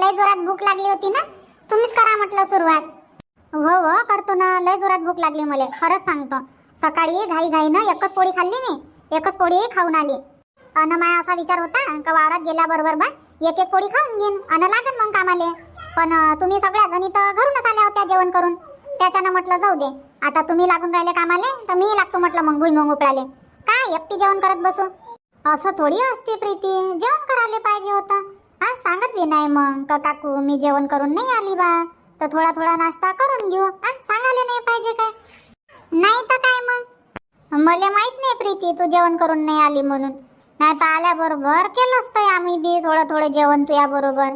लय जोरात भूक लागली होती ना? तुम्हीच करा म्हटलं सुरुवात. हो हो करतो ना. लय जोरात भूक लागली मला. खरंच सांगतो. सकाळी घाई ना एकच पोळी खाल्ली मी. एकच पोळी खाऊन आली. अन माया असा विचार होता का वावरात गेल्याबरोबर बा? एक एक पोळी खाऊन घेईन. अन लागन मग कामाले. पण तुम्ही सगळ्या जणी तर घरूनच आल्या होत्या जेवण करून. त्याच्यानं म्हटलं जाऊ दे. आता तुम्ही लागून राहिले कामाले तर मी लागतो म्हटलं मग भुईमुंग उपडाले काय एकटी जेवण करत बसू? असं थोडी असते प्रीती. जेवण करायला पाहिजे होतं. हा सांगत बी नाही मग. का काकू मी जेवण करून नाही आली बा. तर थोडा थोडा नाश्ता करून घेऊ. हा सांगायला नाही पाहिजे काय? नाही तर काय मग? मला माहीत नाही प्रीती तू जेवण करून नाही आली म्हणून. नाही तर आल्याबरोबर केलं असतं आम्ही बी थोडं थोडं जेवण तुया बरोबर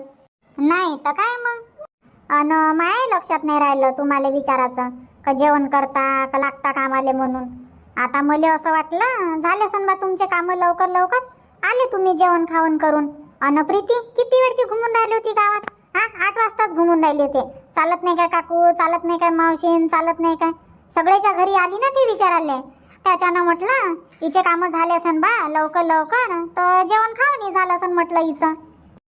नाही तर काय मग? अन माय लक्षात नाही राहिलं तुम्हाला विचारायचं. का जेवण करता का लागता कामाले म्हणून? आता मला असं वाटलं झाले बा तुमचे कामं लवकर लवकर. आले तुम्ही जेवण खावण करून. अन प्रीती किती वेळची घुमून राहिली होती गावात? हा? आठ वाजताच घुमून राहिली होते. चालत नाही काय काकू? चालत नाही काय मावशीन चालत नाही काय? सगळ्याच्या घरी आली ना ती विचाराले त्याच्यानं म्हटलं हिचे कामं झाले असन बा लवकर लवकर तर जेवण खाऊन झालं असन म्हटलं हिचं.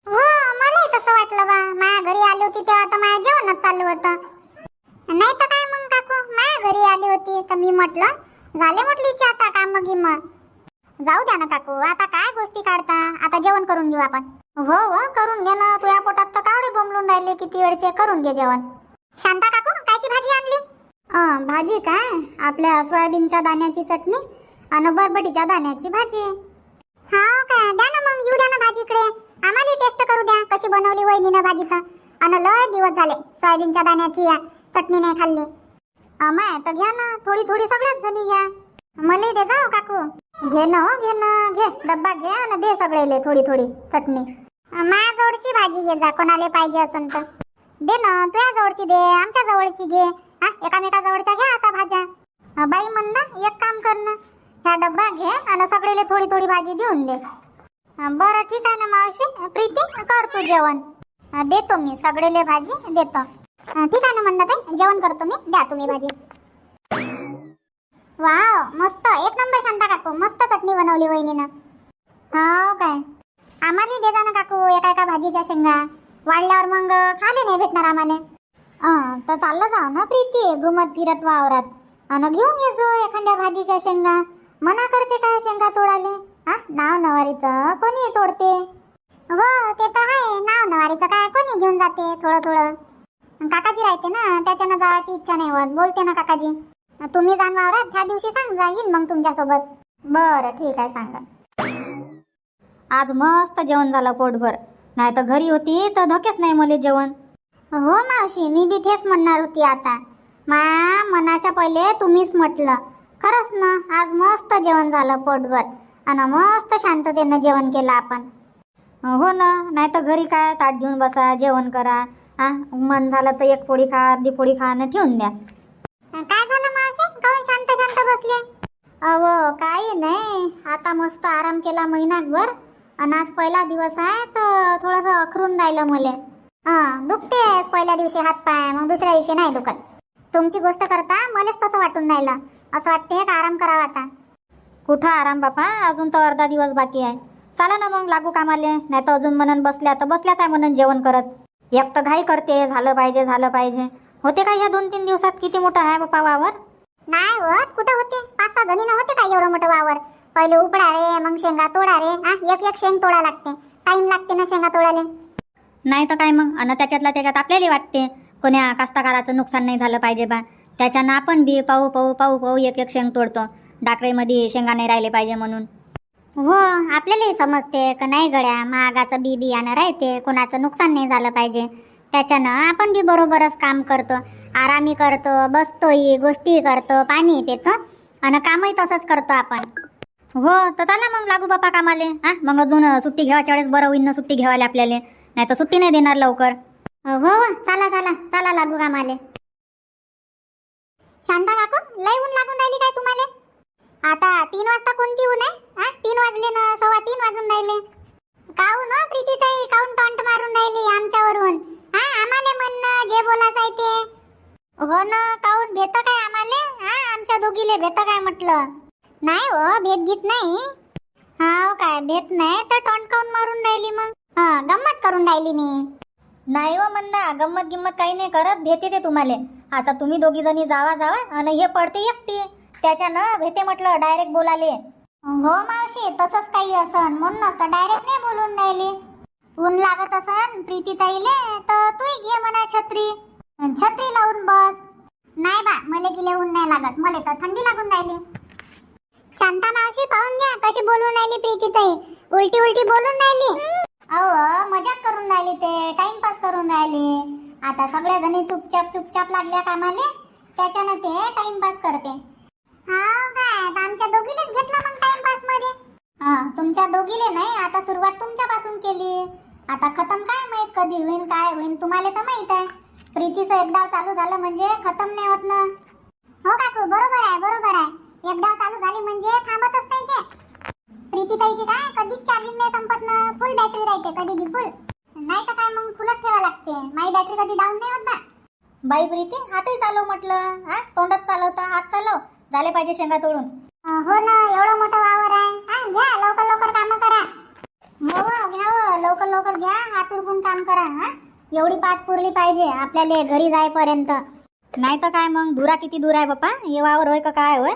हो मला तसं वाटलं बा. माया घरी आली होती तेव्हा तर माया जेवणच चालू होतं नाही तर काय मग काकू माया घरी आली होती तर मी म्हटलं झाले म्हटली हिचे आता काम गिम जाऊ द्या ना काकू आता काय गोष्टी काढता आता जेवण करून घेऊ आपण. हो हो करून घे ना. तुझ्या पोटात तर कावडे बमलून राहिले. किती वेळचे करून घे जेवण. शांता काकू कायची भाजी आणली? भाजी काय? आपल्या सोयाबीनच्या दाण्याची चटणी आणि बरबटीच्या दाण्याची भाजी. हा काय? द्या ना मग. येऊ द्या ना भाजी इकडे. आम्हाला टेस्ट करू द्या. कशी बनवली वहिनीनं भाजी तर. आणि लय दिवस झाले सोयाबीनच्या दाण्याची या चटणी नाही खाल्ली. अमाय तर घ्या ना. थोडी थोडी सगळ्याच जणी घ्या. मला दे जाऊ काकू. घे ना हो घे ना घे. डब्बा घे आणि दे सगळेले थोडी थोडी चटणी. माझ्या जवळची भाजी घे जा कोणाला पाहिजे असेल तर. दे ना तुझ्या जवळची दे आमच्या जवळची घे. हा एकामेका जवळच्या घ्या आता भाज्या. बाई म्हण ना एक काम कर ना. ह्या डब्बा घे आणि सगळेले थोडी थोडी भाजी देऊन दे. बरं ठीक आहे ना मावशी? प्रीती कर तू जेवण. देतो मी सगळेले भाजी देतो. ठीक आहे ना म्हणता ताई जेवण करतो मी. द्या तुम्ही भाजी. वाव मस्त. एक नंबर शांता काकू मस्त चटणी बनवली वहिनीनं. हो काय? आम्हाला दे जा ना काकू एका एका भाजीच्या शेंगा. वाढल्यावर मग खाले नाही भेटणार आम्हाला. तर चाललं जाऊ ना प्रीती घुमत फिरत वावरात. आणि घेऊन ये जो एखाद्या भाजीच्या शेंगा. मना करते काय शेंगा तोडाले हा नाव नवारीचं कोणी तोडते? हो ते तर आहे नाव नवारीचं काय कोणी घेऊन जाते थोडं थोडं. काकाजी राहते ना त्याच्यानं जायची इच्छा नाही होत बोलते ना काकाजी. तुम्ही जाण वावरात त्या दिवशी सांग जाईन येईन मग तुमच्यासोबत. बरं ठीक आहे सांगा. आज मस्त जेवण झालं पोटभर. नाही तर घरी होती तर धकेच नाही मला जेवण. हो मावशी मी बी तेच म्हणणार होती आता. मा मनाच्या पहिले तुम्हीच म्हटलं. खरंच ना आज मस्त जेवण झालं पोटभर. आणि मस्त शांततेनं जेवण केलं आपण. हो ना नाही तर घरी काय ताट घेऊन बसा जेवण करा. हा मन झालं तर एक पोळी खा अर्धी पोळी खा आणि ठेवून द्या. काय काऊन शांत शांत बसले. अहो काही नाही. आता मस्त आराम केला महिनाभर. आणि आज पहिला दिवस आहे तर थोडस अखरून राहिलं मले. हा दुखतेस पहिल्या दिवशी हात पाय मग दुसऱ्या दिवशी नाही दुखत. तुमची गोष्ट करता मलाच तसं वाटून राहिलं. असं वाटते का आराम करावा आता? कुठं आराम बापा? अजून तर अर्धा दिवस बाकी आहे. चला ना मग लागू कामाले. नाही तर अजून म्हणून बसल्या तर बसल्याच आहे म्हणून जेवण करत. एक तर घाई करते झालं पाहिजे झालं पाहिजे. होते का ह्या दोन तीन दिवसात किती मोठं आहे बापा वावर? नाही होत कुठं होते? पाच सहा जणीनं होते का एवढं मोठं वावर? पहिले उपडा रे मग शेंगा तोडा रे. हा एक एक शेंग तोडा लागते. टाइम लागते ना शेंगा तोडाले नाही तर काय मग? आणि त्याच्यातल्या त्याच्यात आपल्याला वाटते. कोण्या कास्तकाराचं नुकसान नाही झालं पाहिजे बा. त्याच्यानं आपण बी पाहू पाहू पाहू पाहू एक एक शेंग तोडतो. डाकरेमध्ये शेंगा नाही राहिले पाहिजे म्हणून. हो आपल्यालाही समजते. का नाही गड्या महागाचं बी बियाणं राहते. कोणाचं नुकसान नाही झालं पाहिजे. त्याच्यानं आपण बी बरोबरच काम करतो. आरामी करतो बसतोही गोष्टी करतो पाणी पितो आणि कामही तसंच करतो आपण. हो तर चला मग लागू बापा कामाले. हा मग अजून सुट्टी घ्यायच्या वेळेस बरं होईन ना सुट्टी घ्यायला आपल्याला. नाही तर सुट्टी नाही देणार लवकर. हो, हो चला चला चला लागू कामाले. शांता काकू लय ऊन लागून राहिली काय तुम्हाला? आता तीन वाजता कोणती ऊन आहे? हा तीन वाजले ना सव्वा तीन वाजून राहिले. काऊन हो प्रीतीताई? काऊन टॉन्ट मारून राहिली आमच्यावरून? हा आम्हाला म्हणणं जे बोलायचं आहे ते. हो ना काहून? भेट काय आम्हाला? हा आमच्या दोघीले भेट काय म्हटलं? नाही हो भेट गीत नाही. हा काय भेट नाही तर टॉन्ट काऊन मारून राहिली मग? हा गंमत करून राहिली मी. नाही हो म्हणा गंमत गिम्मत काही नाही करत भेटे ते तुम्हाला. आता तुम्ही दोघी जणी जावा जावा आणि हे पडते एकटी. त्याच्यानं भेटे म्हटलं डायरेक्ट बोलाले. हो मावशी तसंच काही असन म्हणूनच तर डायरेक्ट नाही बोलून राहिली. ऊन लागत असन प्रीती ताईले तर तू घे म्हणा छत्री. छत्री लावून बस. नाही बा मला गेले ऊन नाही लागत. मला तर थंडी लागून राहिली. शांता मावशी पाहून घ्या कशी बोलून राहिली प्रीती ताई उलटी उलटी बोलून राहिली. अहो मजाक करून राहिली ते टाइमपास करून राहिली. आता सगळ्या जणी चुपचाप चुपचाप लागल्या कामाले त्याच्यानं ते टाइमपास करते. हा काय आमच्या दोघीलेच घेतला मग टाइमपासमध्ये हा तुमच्या दोघीले नाही आता सुरुवात तुमच्यापासून केली. आता खतम काय माहीत कधी होईन काय होईन तुम्हाला तर माहीत आहे. प्रीतीचं एकदा चालू झालं म्हणजे खतम नाही होत ना. हो काकू बरोबर आहे बरोबर आहे. एकदा चालू झाली म्हणजे थांबतच नाही ते. प्रीती ताईची काय कधीच चार्जिंग नाही संपत ना. फुल बॅटरी राहते कधी बी फुल नाही तर काय मग फुलच ठेवा लागते. माझी बॅटरी कधी डाऊन नाही होत बा बाई प्रीती हातही चालव म्हटलं. हा तोंडात चालवता हात चालव. झाले पाहिजे शेंगा तोडून. हो ना एवढं मोठं वावर आहे. हा घ्या लवकर लवकर काम करा. हो, हो घ्या हो, लवकर लवकर घ्या हात उरकून काम करा हा. एवढी पाठ पुरली पाहिजे आपल्याला घरी जायपर्यंत नाही तर काय मग धुरा किती दूर आहे बाप्पा हे वावर होय का काय होय?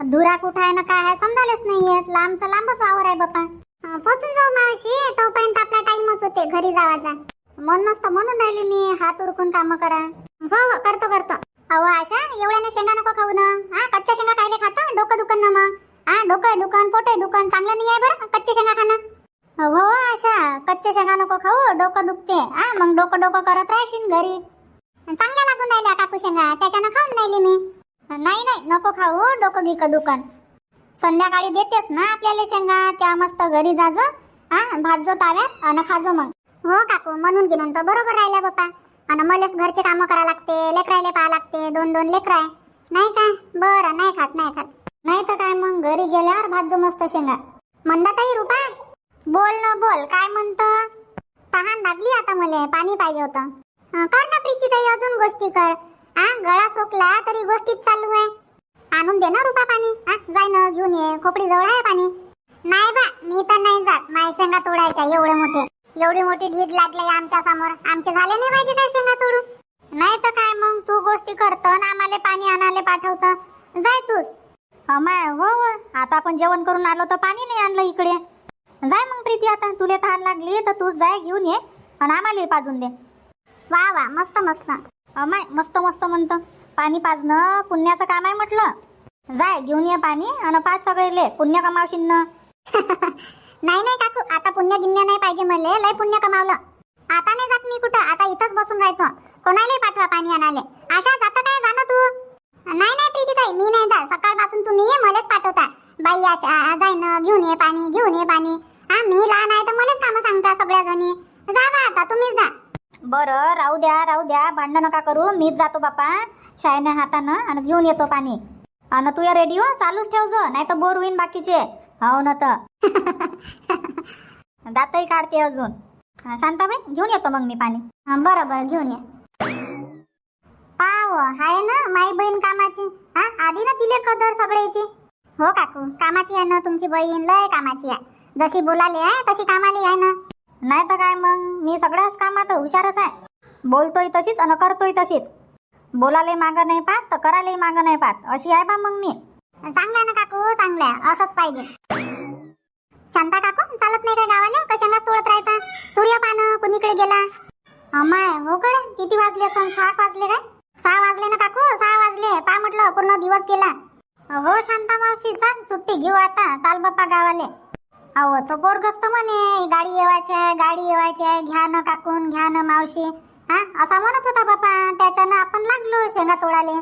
धुरा कुठं आहे ना काय आहे समजायलाच नाही येत लांबचा लांबच वावर आहे बापा. अं, पोचून जाऊ मावशी तोपर्यंत आपला टाइमच होते घरी जावाचा. म्हणूनच तर म्हणून राहिली मी हात उरकून काम करा. हो हो करतो करतो. अहो आशा एवढ्याने शेंगा नको खाऊ ना. हा कच्च्या शेंगा खायला खाता? डोकं दुकान ना मग. हा डोकं दुकान पोटे दुकान चांगलं नाही आहे बरं? कच्चे शेंगा खाणं. हो आशा कच्चे शेंगा नको खाऊ डोकं दुखते. हा मग डोकं डोकं करत राहशील घरी. चांगल्या लागून राहिल्या काकू शेंगा त्याच्यानं खाऊन राहिली मी. नाही नाही नको खाऊ डोकं गिकं दुकान संध्याकाळी देतेस ना आपल्याला शेंगा त्या मस्त घरी जाजो. हा भाजो ताव्यात आणि खाजो मग. हो काकू म्हणून घेऊन तर बरोबर राहिल्या बाप्पा. आणि मलाच घरचे कामं करा लागते लेकरायले पाहा लागते दोन दोन लेकराय आहे. नाही काय बरं नाही खात नाही खात. नाही तर काय मग? घरी गेल्यावर भाजो मस्त शेंगा. मंदाताई रुपा बोल ना बोल. काय म्हणतो? तहान लागली आता मले. पाणी पाहिजे होतं. अं, कर ना प्रीतीताई अजून गोष्टी कर. हा गळा सोकला तरी गोष्टीच चालू आहे. आणून दे ना रुपा पाणी. हा जाय ना घेऊन ये. खोपडी जवळ आहे पाणी. नाही बा मी तर नाही जात. माझ्या शेंगा तोडायच्या एवढे मोठे. एवढी मोठी ढीग लागली आमच्यासमोर. आमचे झाले नाही पाहिजे काय शेंगा तोडून? नाही तर काय मग? तू गोष्टी करतो ना आम्हाला पाणी आणायला पाठवतं. जाय तूच. माय हो, हो आता आपण जेवण करून आलो तर पाणी नाही आणलं इकडे. जाय मग प्रीती आता. तुला तहान लागली तर तूच जाय घेऊन ये. आणि आम्हाला पाजून दे. वा वा. मस्त मस्त. अमाय मस्त मस्त म्हणतं. पाणी पाजणं पुण्याचं काम आहे म्हटलं. जाय घेऊन ये पाणी आणि पाच सगळे पुण्य कमावशील नाही नाही काकू आता पुण्य गिन्य नाही पाहिजे मला लय पुण्य कमावलं. आता नाही जात मी कुठं आता इथंच बसून राहतो. कोणालाही पाठवा पाणी आणाले आशा जातं काय जाणं तू? नाही नाही प्रीतीताई मी नाही जा सकाळपासून तुम्ही ये मलाच पाठवता. बाई आशा जाय ना घेऊन ये पाणी घेऊन ये पाणी. हा मी लहान आहे तर मलाच कामं सांगता सगळ्या जणी जा बा आता तुम्हीच जा. बरं राहू द्या राहू द्या भांडण नका करू. मीच जातो बापा शायने हातानं आणि घेऊन येतो पाणी. आणि तू या रेडिओ चालूच ठेवजो नाही तर बोर होईन बाकीचे. हो ना तर. दातही काढते अजून. हा, शांताबाई घेऊन येतो मग मी पाणी. हा, बरं बरं घेऊन ये. पाव हाय ना माई बहीण कामाची? हा आधी ना तिले कदर सगळ्याची. हो काकू कामाची आहे ना तुमची बहीण लय कामाची आहे. जशी बोलाली आहे तशी कामाली आहे ना. नाही तर काय मग मी सगळ्याच कामात हुशारच आहे. बोलतोय तशीच आणि करतोय तशीच. बोलाले मागं नाही पाहत तर करायलाही मागं नाही पाहत. अशी आहे बा मग मी. चांगलं ना काकू? चांगलं आहे. असंच पाहिजे. शांता काकू चालत नाही का गावाला? कशालाच तोडत राहता? सूर्यपान कुणीकडे गेला? अमाय हो कडे किती वाजले असं सहा वाजले काय? सहा वाजले ना काकू? सहा वाजले. पा म्हटलं पूर्ण दिवस गेला. हो शांता मावशी चाल सुट्टी घेऊ आता. चाल बाप्पा गावाले. अहो तो बोरगस्त म्हणे गाडी येवायचे गाडी येवायचे आहे. घ्या ना काकून घ्या ना मावशी. हा असा म्हणत होता बाप्पा. त्याच्यानं आपण लागलो शेंगा तोडाले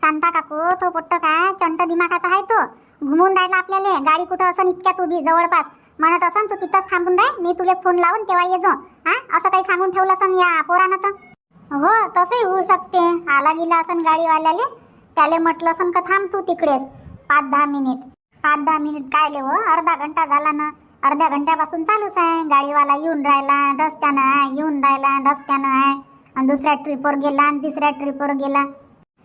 शांता काकू तो पोट्ट काय? चंट दिमागाचा आहे तो. घुमून राहिला आपल्याला. गाडी कुठं असं इतक्यात उभी जवळपास. म्हणत असन तू तिथंच थांबून राह. मी तुला फोन लावून तेव्हा ये जो. हा? असं काही सांगून ठेवलं असन या पोरानं तर? हो तसंही होऊ शकते. आला गेला असन गाडीवाल्याले. त्याले म्हटलं असन का थांब तू तिकडेच. पाच दहा मिनिट. पाच दहा मिनिट काय ले हो? अर्धा घंटा झाला ना. अर्ध्या घंट्यापासून चालूच आहे. गाडीवाला येऊन राहिला रस्त्यानं आहे. येऊन राहिला रस्त्यानं आहे. आणि दुसऱ्या ट्रिपवर गेला आणि तिसऱ्या ट्रिपवर गेला.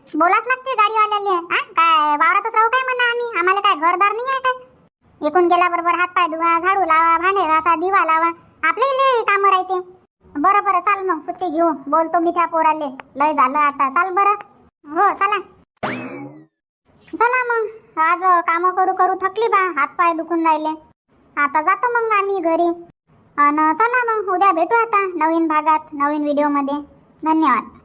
बोलाच लागते गाडीवाल्याले हा? काय वावरातच राहू काय म्हणा आम्ही? आम्हाला काय घरदार नाही आहे काय? एकूण गेल्याबरोबर हात पाय धुवा झाडू लावा भांडे घासा दिवा लावा. आपले कामं राहते. बरं बरं चाल मग सुट्टी घेऊ. बोलतो मी त्या पोराले. लय झालं आता. चाल बरं. हो चला. चला मग. आज कामं करू करू थकली बा. हात पाय दुखून राहिले. आता जातो मग आम्ही घरी. आणि चला मग उद्या भेटू आता नवीन भागात नवीन व्हिडिओमध्ये. धन्यवाद.